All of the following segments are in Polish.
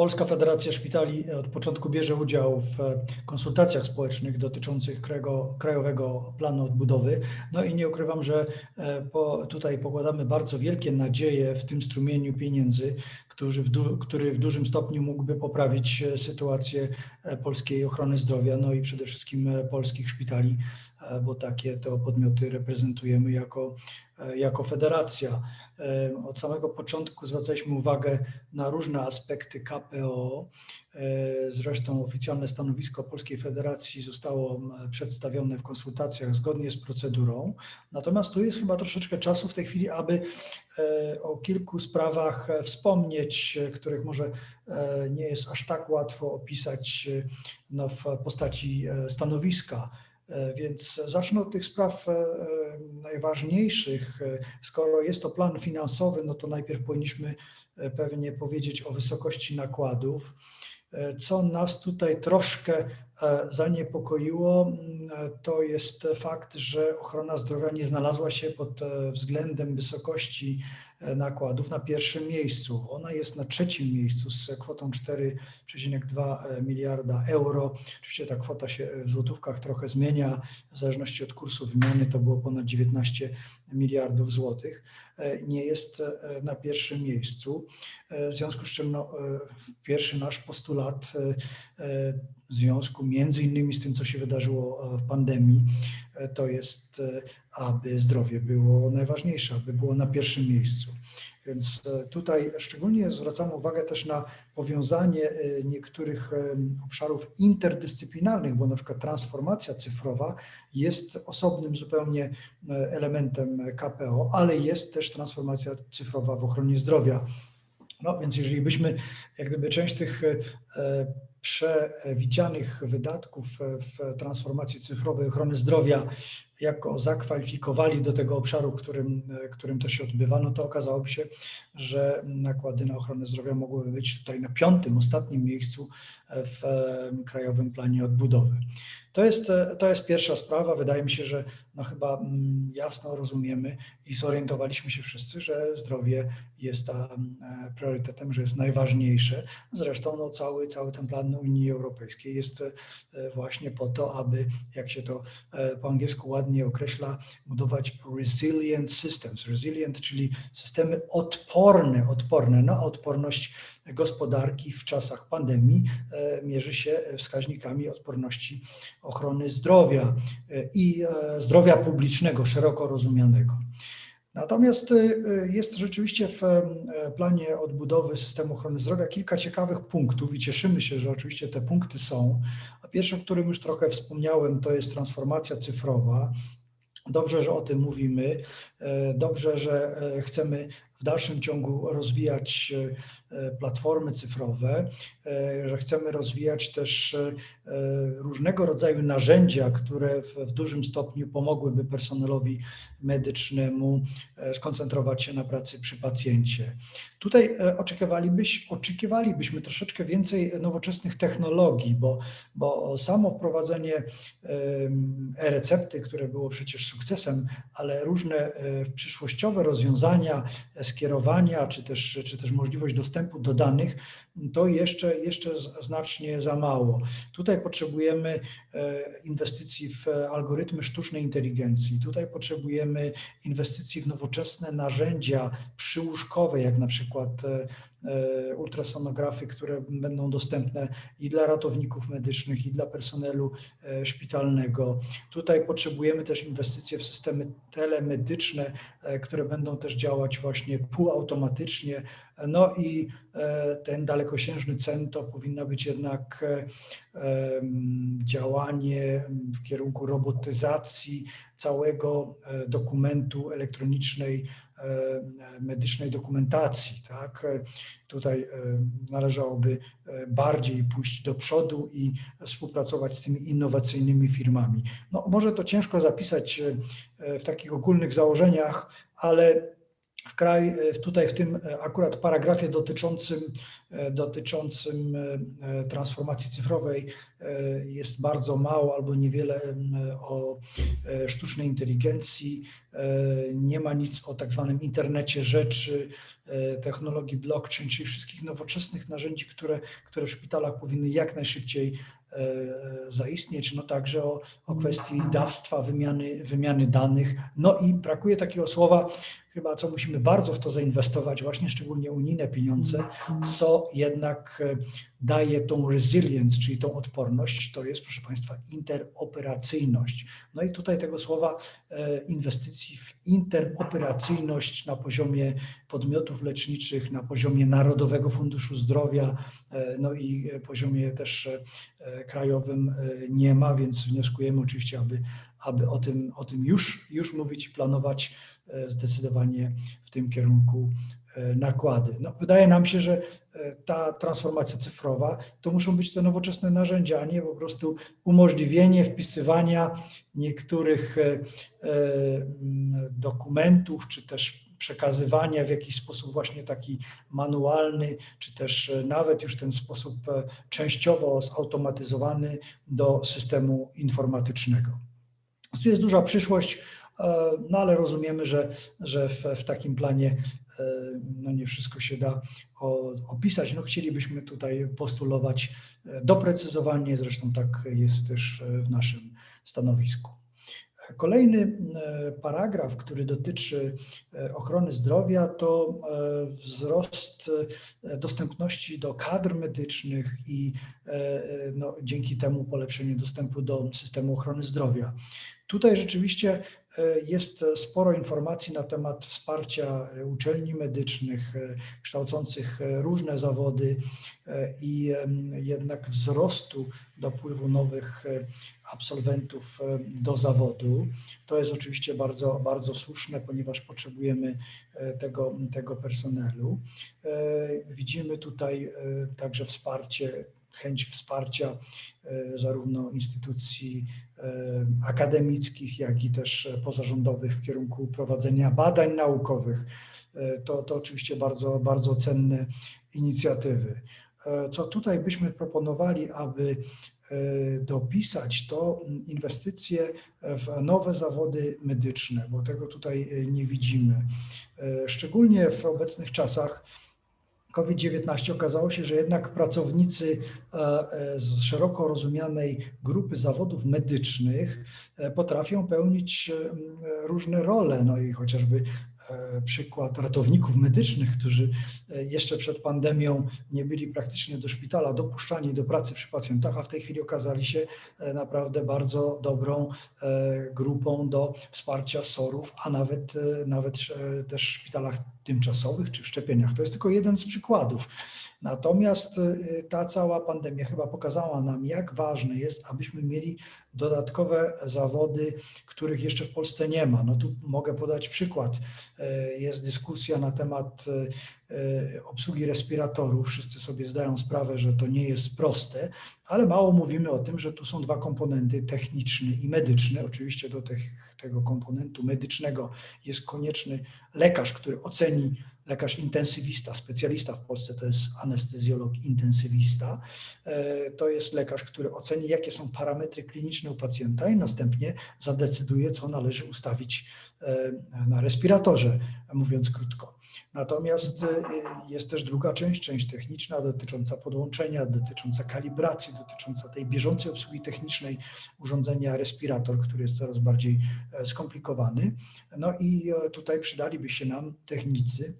Polska Federacja Szpitali od początku bierze udział w konsultacjach społecznych dotyczących krajowego, krajowego planu odbudowy. No i nie ukrywam, że e, po, tutaj pokładamy bardzo wielkie nadzieje w tym strumieniu pieniędzy, który w, du, który w dużym stopniu mógłby poprawić e, sytuację e, polskiej ochrony zdrowia, no i przede wszystkim polskich szpitali, bo takie to podmioty reprezentujemy jako, jako federacja. Od samego początku zwracaliśmy uwagę na różne aspekty KPO. Zresztą oficjalne stanowisko Polskiej Federacji zostało przedstawione w konsultacjach zgodnie z procedurą. Natomiast tu jest chyba troszeczkę czasu w tej chwili, aby o kilku sprawach wspomnieć, których może nie jest aż tak łatwo opisać no, w postaci stanowiska. Więc zacznę od tych spraw najważniejszych. Skoro jest to plan finansowy, no to najpierw powinniśmy pewnie powiedzieć o wysokości nakładów. Co nas tutaj troszkę zaniepokoiło, to jest fakt, że ochrona zdrowia nie znalazła się pod względem wysokości nakładów na pierwszym miejscu. Ona jest na trzecim miejscu z kwotą 4,2 miliarda euro. Oczywiście ta kwota się w złotówkach trochę zmienia, w zależności od kursu wymiany to było ponad 19 miliardów złotych. Nie jest na pierwszym miejscu, w związku z czym no, pierwszy nasz postulat w związku między innymi z tym, co się wydarzyło w pandemii, to jest, aby zdrowie było najważniejsze, aby było na pierwszym miejscu. Więc tutaj szczególnie zwracamy uwagę też na powiązanie niektórych obszarów interdyscyplinarnych, bo na przykład transformacja cyfrowa jest osobnym zupełnie elementem KPO, ale jest też transformacja cyfrowa w ochronie zdrowia. No więc jeżeli byśmy jak gdyby część tych przewidzianych wydatków w transformacji cyfrowej ochrony zdrowia jako zakwalifikowali do tego obszaru, którym, którym to się odbywa, no to okazałoby się, że nakłady na ochronę zdrowia mogłyby być tutaj na piątym, ostatnim miejscu w Krajowym Planie Odbudowy. To jest, to jest pierwsza sprawa. Wydaje mi się, że no chyba jasno rozumiemy i zorientowaliśmy się wszyscy, że zdrowie jest tam priorytetem, że jest najważniejsze. Zresztą no cały, cały ten plan Unii Europejskiej jest właśnie po to, aby, jak się to po angielsku ładnie określa, budować resilient systems. Resilient, czyli systemy odporne, odporne na odporność gospodarki w czasach pandemii mierzy się wskaźnikami odporności ochrony zdrowia i zdrowia publicznego, szeroko rozumianego. Natomiast jest rzeczywiście w planie odbudowy systemu ochrony zdrowia kilka ciekawych punktów i cieszymy się, że oczywiście te punkty są. A pierwszy, o którym już trochę wspomniałem, to jest transformacja cyfrowa. Dobrze, że o tym mówimy. Dobrze, że chcemy w dalszym ciągu rozwijać platformy cyfrowe, że chcemy rozwijać też różnego rodzaju narzędzia, które w dużym stopniu pomogłyby personelowi medycznemu skoncentrować się na pracy przy pacjencie. Tutaj oczekiwalibyśmy, oczekiwalibyśmy troszeczkę więcej nowoczesnych technologii, bo, bo samo wprowadzenie e-recepty, które było przecież sukcesem, ale różne przyszłościowe rozwiązania, skierowania, czy też, czy też możliwość dostępu do danych, to jeszcze, jeszcze znacznie za mało. Tutaj potrzebujemy inwestycji w algorytmy sztucznej inteligencji, tutaj potrzebujemy inwestycji w nowoczesne narzędzia przyłóżkowe, jak na przykład ultrasonografy, które będą dostępne i dla ratowników medycznych, i dla personelu szpitalnego. Tutaj potrzebujemy też inwestycji w systemy telemedyczne, które będą też działać właśnie półautomatycznie. No i ten dalekosiężny cel to powinna być jednak działanie w kierunku robotyzacji całego dokumentu elektronicznej medycznej dokumentacji. Tak? Tutaj należałoby bardziej pójść do przodu i współpracować z tymi innowacyjnymi firmami. No, może to ciężko zapisać w takich ogólnych założeniach, ale w kraj, tutaj w tym akurat paragrafie dotyczącym, dotyczącym transformacji cyfrowej jest bardzo mało albo niewiele o sztucznej inteligencji. Nie ma nic o tak zwanym internecie rzeczy, technologii blockchain, czyli wszystkich nowoczesnych narzędzi, które, które w szpitalach powinny jak najszybciej zaistnieć, no także o, o kwestii dawstwa, wymiany, wymiany danych. No i brakuje takiego słowa, chyba co musimy bardzo w to zainwestować, właśnie szczególnie unijne pieniądze, co jednak e, daje tą resilience, czyli tą odporność, to jest, proszę Państwa, interoperacyjność. No i tutaj tego słowa e, inwestycji w interoperacyjność na poziomie podmiotów leczniczych, na poziomie Narodowego Funduszu Zdrowia, e, no i poziomie też krajowym nie ma, więc wnioskujemy oczywiście, aby, aby o, tym, o tym już, już mówić i planować zdecydowanie w tym kierunku nakłady. No, wydaje nam się, że e, ta transformacja cyfrowa to muszą być te nowoczesne narzędzia, a nie po prostu umożliwienie wpisywania niektórych dokumentów, czy też przekazywania w jakiś sposób właśnie taki manualny, czy też nawet już ten sposób częściowo zautomatyzowany do systemu informatycznego. Tu jest duża przyszłość E, no ale rozumiemy, że, że w, w takim planie e, no nie wszystko się da opisać. No chcielibyśmy tutaj postulować e, doprecyzowanie, zresztą tak jest też w naszym stanowisku. Kolejny paragraf, który dotyczy ochrony zdrowia, to wzrost dostępności do kadr medycznych i no, dzięki temu polepszenie dostępu do systemu ochrony zdrowia. Tutaj rzeczywiście E, jest sporo informacji na temat wsparcia uczelni medycznych e, kształcących e, różne zawody i jednak wzrostu dopływu nowych absolwentów do zawodu. To jest oczywiście bardzo, bardzo słuszne, ponieważ potrzebujemy tego, tego personelu. Widzimy tutaj także wsparcie chęć wsparcia e, zarówno instytucji e, akademickich, jak i też pozarządowych w kierunku prowadzenia badań naukowych. E, to, to oczywiście bardzo, bardzo cenne inicjatywy. Co tutaj byśmy proponowali, aby dopisać, to inwestycje w nowe zawody medyczne, bo tego tutaj nie widzimy. Szczególnie w obecnych czasach COVID-19 okazało się, że jednak pracownicy e, e, z szeroko rozumianej grupy zawodów medycznych e, potrafią pełnić różne role, no i chociażby przykład ratowników medycznych, którzy e, jeszcze przed pandemią nie byli praktycznie do szpitala dopuszczani do pracy przy pacjentach, a w tej chwili okazali się e, naprawdę bardzo dobrą grupą do wsparcia SOR-ów, a nawet, nawet też w szpitalach tymczasowych czy w szczepieniach. To jest tylko jeden z przykładów. Natomiast y, ta cała pandemia chyba pokazała nam, jak ważne jest, abyśmy mieli dodatkowe zawody, których jeszcze w Polsce nie ma. No tu mogę podać przykład. Y, jest dyskusja na temat y, obsługi respiratorów. Wszyscy sobie zdają sprawę, że to nie jest proste, ale mało mówimy o tym, że tu są dwa komponenty, techniczny i medyczny. Oczywiście do tych, tego komponentu medycznego jest konieczny lekarz, który oceni lekarz intensywista, specjalista w Polsce to jest anestezjolog intensywista. E, to jest lekarz, który oceni, jakie są parametry kliniczne u pacjenta i następnie zadecyduje, co należy ustawić e, na respiratorze, mówiąc krótko. Natomiast e, jest też druga część, część techniczna dotycząca podłączenia, dotycząca kalibracji, dotycząca tej bieżącej obsługi technicznej urządzenia respirator, który jest coraz bardziej skomplikowany. No i tutaj przydaliby się nam technicy,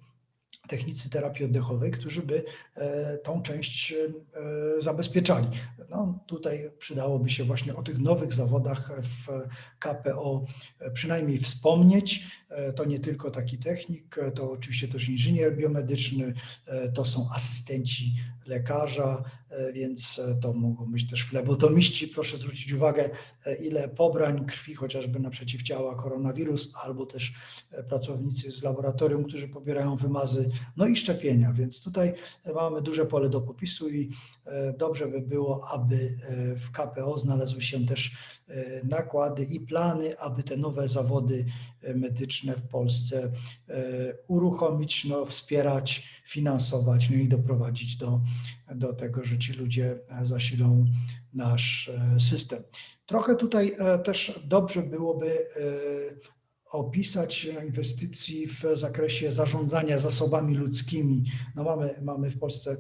technicy terapii oddechowej, którzy by e, tą część e, zabezpieczali. No, tutaj przydałoby się właśnie o tych nowych zawodach w KPO e, przynajmniej wspomnieć. To nie tylko taki technik, to oczywiście też inżynier biomedyczny, to są asystenci lekarza, e, więc e, to mogą być też flebotomiści. Proszę zwrócić uwagę, e, ile pobrań krwi, chociażby na przeciwciała koronawirus, albo też pracownicy z laboratorium, którzy pobierają wymazy, no i szczepienia. Więc tutaj mamy duże pole do popisu i dobrze by było, aby w KPO znalazły się też nakłady i plany, aby te nowe zawody e, medyczne w Polsce e, uruchomić, no, wspierać, finansować, no i doprowadzić do, do tego, że ci ludzie zasilą nasz system. Trochę tutaj też dobrze byłoby opisać inwestycji w zakresie zarządzania zasobami ludzkimi. No mamy, mamy w Polsce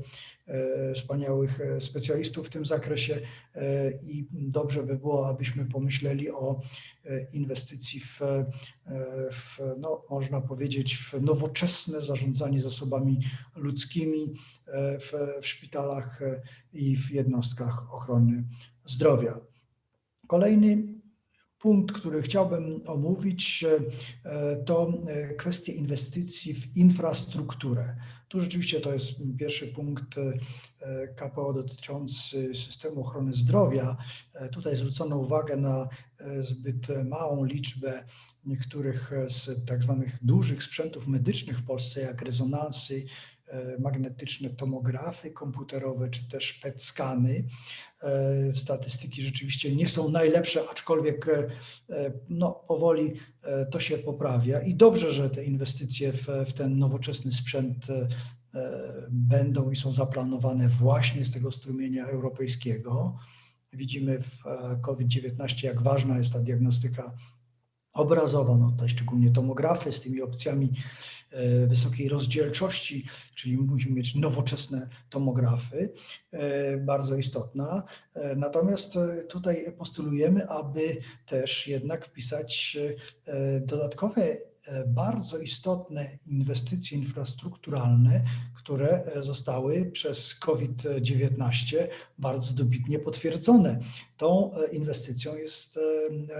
e, wspaniałych e, specjalistów w tym zakresie e, i dobrze by było, abyśmy pomyśleli o inwestycji w, w no, można powiedzieć, w nowoczesne zarządzanie zasobami ludzkimi w, w szpitalach i w jednostkach ochrony zdrowia. Kolejny punkt, który chciałbym omówić, e, to e, kwestia inwestycji w infrastrukturę. Tu rzeczywiście to jest pierwszy punkt e, KPO dotyczący systemu ochrony zdrowia. Tutaj zwrócono uwagę na zbyt małą liczbę niektórych z tak zwanych dużych sprzętów medycznych w Polsce, jak rezonansy, magnetyczne tomografy komputerowe czy też PET skany. E, statystyki rzeczywiście nie są najlepsze, aczkolwiek e, no, powoli to się poprawia i dobrze, że te inwestycje w, w ten nowoczesny sprzęt będą i są zaplanowane właśnie z tego strumienia europejskiego. Widzimy w COVID-19, jak ważna jest ta diagnostyka obrazowa, no tutaj szczególnie tomografy z tymi opcjami e, wysokiej rozdzielczości, czyli musimy mieć nowoczesne tomografy, e, bardzo istotna. E, natomiast tutaj postulujemy, aby też jednak wpisać dodatkowe bardzo istotne inwestycje infrastrukturalne, które zostały przez COVID-19 bardzo dobitnie potwierdzone. Tą e, inwestycją jest e,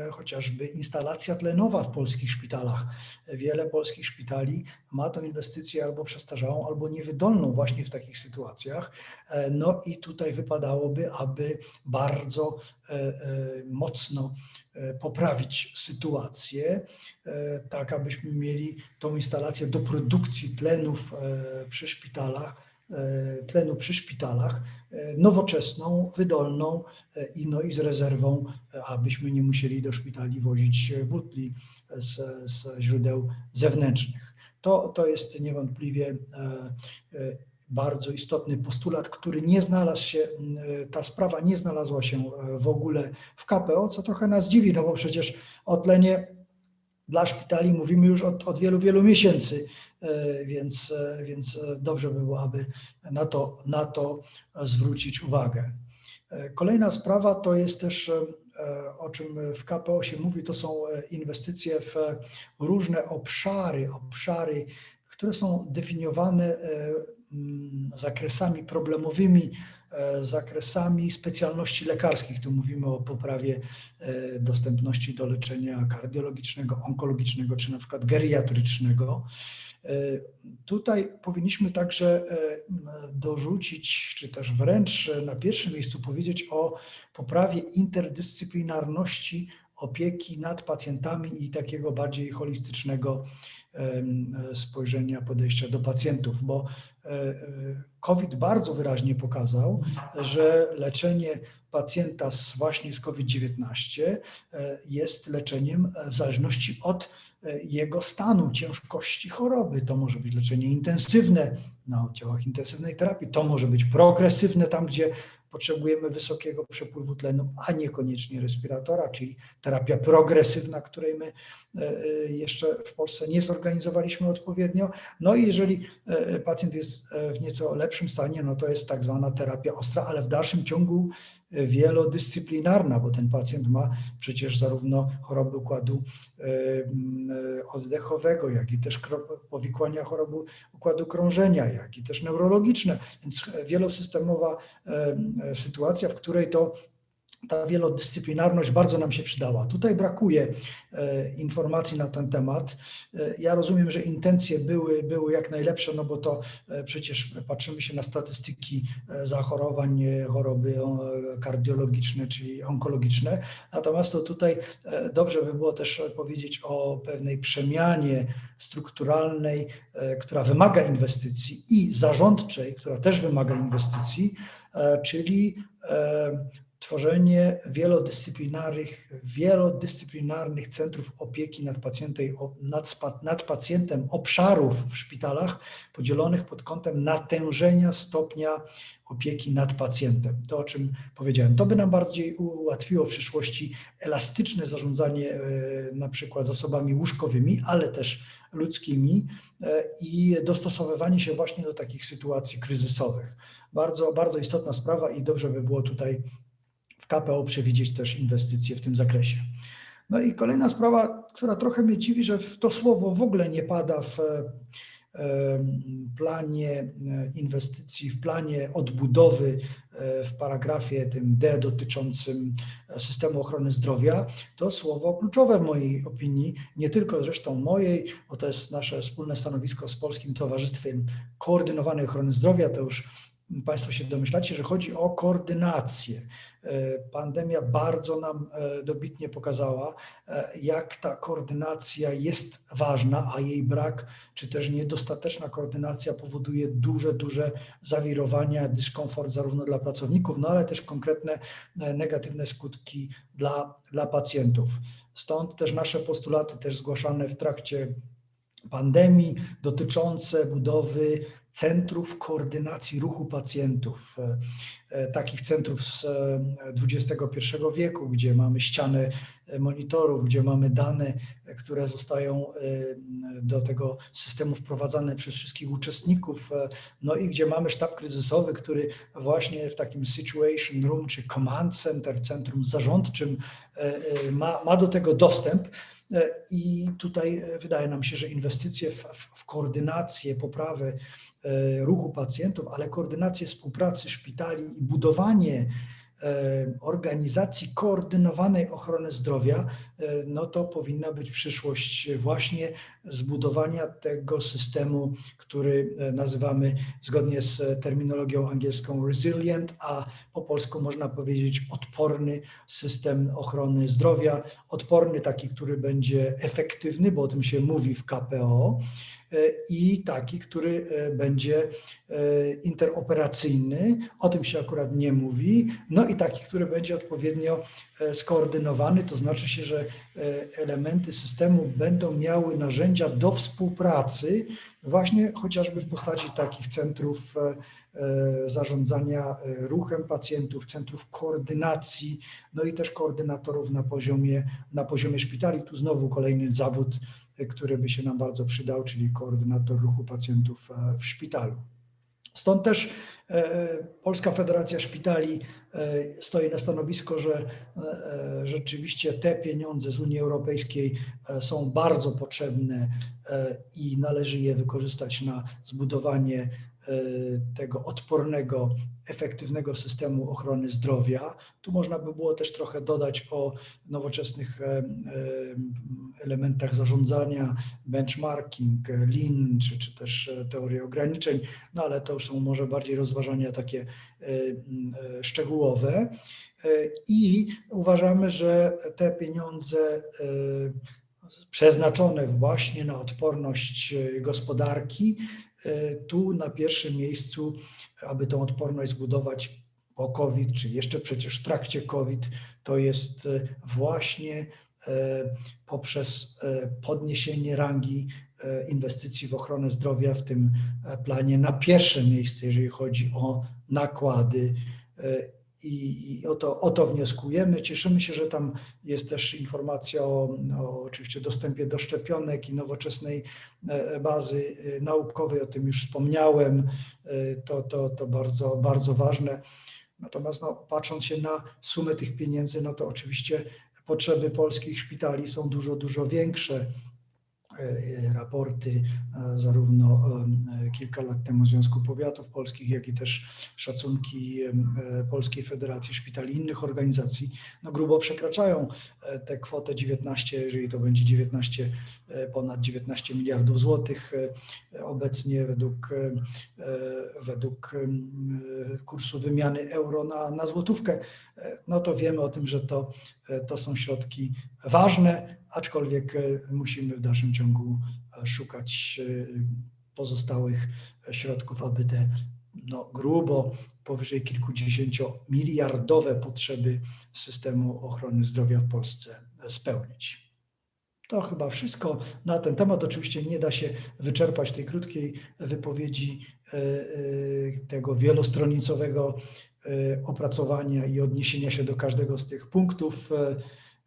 e, chociażby instalacja tlenowa w polskich szpitalach. Wiele polskich szpitali ma tą inwestycję albo przestarzałą, albo niewydolną właśnie w takich sytuacjach. No i tutaj wypadałoby, aby bardzo mocno poprawić sytuację, tak abyśmy mieli tą instalację do produkcji tlenów przy szpitalach E, tlenu przy szpitalach, e, nowoczesną, wydolną e, i, no i z rezerwą, abyśmy nie musieli do szpitali wozić butli z, z źródeł zewnętrznych. To, to jest niewątpliwie bardzo istotny postulat, który nie znalazł się, ta sprawa nie znalazła się w ogóle w KPO, co trochę nas dziwi, no bo przecież o tlenie dla szpitali mówimy już od, od wielu, wielu miesięcy, e, więc, e, więc dobrze by było, aby na to, na to zwrócić uwagę. E, kolejna sprawa to jest też, o czym w KPO się mówi, to są inwestycje w różne obszary, obszary, które są definiowane zakresami problemowymi E, zakresami specjalności lekarskich. Tu mówimy o poprawie e, dostępności do leczenia kardiologicznego, onkologicznego czy na przykład geriatrycznego. E, tutaj powinniśmy także dorzucić, czy też wręcz na pierwszym miejscu powiedzieć o poprawie interdyscyplinarności opieki nad pacjentami i takiego bardziej holistycznego spojrzenia, podejścia do pacjentów, bo e, e, COVID bardzo wyraźnie pokazał, że leczenie pacjenta z, właśnie z COVID-19 e, jest leczeniem w zależności od jego stanu, ciężkości choroby. To może być leczenie intensywne na oddziałach intensywnej terapii, to może być progresywne, tam gdzie potrzebujemy wysokiego przepływu tlenu, a niekoniecznie respiratora, czyli terapia progresywna, której my e, e, jeszcze w Polsce nie zorganizowaliśmy odpowiednio. No i jeżeli e, pacjent jest w nieco lepszym stanie, no to jest tak zwana terapia ostra, ale w dalszym ciągu wielodyscyplinarna, bo ten pacjent ma przecież zarówno choroby układu oddechowego, jak i też powikłania choroby układu krążenia, jak i też neurologiczne, więc wielosystemowa sytuacja, w której to ta wielodyscyplinarność bardzo nam się przydała. Tutaj brakuje e, informacji na ten temat. E, ja rozumiem, że intencje były, były jak najlepsze, no bo to e, przecież patrzymy się na statystyki zachorowań, choroby kardiologiczne, czyli onkologiczne. Natomiast to tutaj dobrze by było też powiedzieć o pewnej przemianie strukturalnej, która wymaga inwestycji i zarządczej, która też wymaga inwestycji, czyli stworzenie wielodyscyplinarnych, wielodyscyplinarnych centrów opieki nad, pacjentem, nad, nad pacjentem obszarów w szpitalach podzielonych pod kątem natężenia stopnia opieki nad pacjentem. To, o czym powiedziałem. To by nam bardziej ułatwiło w przyszłości elastyczne zarządzanie e, na przykład zasobami łóżkowymi, ale też ludzkimi e, i dostosowywanie się właśnie do takich sytuacji kryzysowych. Bardzo, bardzo istotna sprawa i dobrze by było tutaj KPO przewidzieć też inwestycje w tym zakresie. No i kolejna sprawa, która trochę mnie dziwi, że to słowo w ogóle nie pada w planie e, inwestycji, w planie odbudowy e, w paragrafie tym D dotyczącym e, systemu ochrony zdrowia, to słowo kluczowe w mojej opinii, nie tylko zresztą mojej, bo to jest nasze wspólne stanowisko z Polskim Towarzystwem Koordynowanej Ochrony Zdrowia, to już Państwo się domyślacie, że chodzi o koordynację. E, pandemia bardzo nam e, dobitnie pokazała, e, jak ta koordynacja jest ważna, a jej brak, czy też niedostateczna koordynacja powoduje duże, duże zawirowania, dyskomfort zarówno dla pracowników, no ale też konkretne negatywne skutki dla, dla pacjentów. Stąd też nasze postulaty, też zgłaszane w trakcie pandemii, dotyczące budowy centrów koordynacji ruchu pacjentów, e, e, takich centrów z XXI e, wieku, gdzie mamy ścianę monitorów, gdzie mamy dane, które zostają do tego systemu wprowadzane przez wszystkich uczestników, no i gdzie mamy sztab kryzysowy, który właśnie w takim situation room czy command center, centrum zarządczym ma, ma do tego dostęp. I tutaj wydaje nam się, że inwestycje w, w koordynację, poprawę E, ruchu pacjentów, ale koordynację współpracy szpitali i budowanie e, organizacji koordynowanej ochrony zdrowia, e, no to powinna być przyszłość właśnie zbudowania tego systemu, który nazywamy zgodnie z terminologią angielską resilient, a po polsku można powiedzieć odporny system ochrony zdrowia, odporny taki, który będzie efektywny, bo o tym się mówi w KPO E, i taki, który e, będzie e, interoperacyjny, o tym się akurat nie mówi, no i taki, który będzie odpowiednio skoordynowany, to znaczy się, że elementy systemu będą miały narzędzia do współpracy, właśnie chociażby w postaci takich centrów zarządzania ruchem pacjentów, centrów koordynacji, no i też koordynatorów na poziomie, na poziomie szpitali. Tu znowu kolejny zawód który by się nam bardzo przydał, czyli koordynator ruchu pacjentów e, w szpitalu. Stąd też e, Polska Federacja Szpitali e, stoi na stanowisko, że rzeczywiście te pieniądze z Unii Europejskiej są bardzo potrzebne i należy je wykorzystać na zbudowanie tego odpornego efektywnego systemu ochrony zdrowia. Tu można by było też trochę dodać o nowoczesnych e, e, elementach zarządzania, benchmarking, lean, czy, czy też e, teorii ograniczeń, no ale to już są może bardziej rozważania takie szczegółowe. I uważamy, że te pieniądze przeznaczone właśnie na odporność gospodarki E, tu na pierwszym miejscu, aby tą odporność zbudować po COVID, czy jeszcze przecież w trakcie COVID, to jest e, właśnie e, poprzez podniesienie rangi inwestycji w ochronę zdrowia w tym planie na pierwsze miejsce, jeżeli chodzi o nakłady i, o, to, o to wnioskujemy. Cieszymy się, że tam jest też informacja o, o oczywiście dostępie do szczepionek i nowoczesnej e, bazy e, naukowej, o tym już wspomniałem. E, to, to, to bardzo, bardzo ważne. Natomiast no, patrząc się na sumę tych pieniędzy, no to oczywiście potrzeby polskich szpitali są dużo, dużo większe. E, raporty e, zarówno e, kilka lat temu Związku Powiatów Polskich, jak i też szacunki Polskiej Federacji Szpitali i innych organizacji, no grubo przekraczają tę kwotę 19, jeżeli to będzie 19, ponad 19 miliardów złotych obecnie według, według kursu wymiany euro na, na złotówkę, no to wiemy o tym, że to, to są środki ważne, aczkolwiek e, musimy w dalszym ciągu e, szukać e, pozostałych środków, aby te no, grubo powyżej kilkudziesięciomiliardowe potrzeby systemu ochrony zdrowia w Polsce spełnić. To chyba wszystko na ten temat. Oczywiście nie da się wyczerpać tej krótkiej wypowiedzi tego wielostronicowego opracowania i odniesienia się do każdego z tych punktów.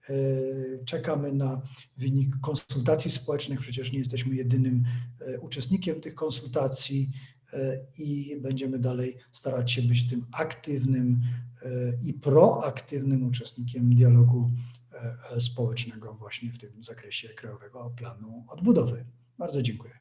E, czekamy na wynik konsultacji społecznych, przecież nie jesteśmy jedynym e, uczestnikiem tych konsultacji e, i będziemy dalej starać się być tym aktywnym i proaktywnym uczestnikiem dialogu społecznego właśnie w tym zakresie Krajowego Planu Odbudowy. Bardzo dziękuję.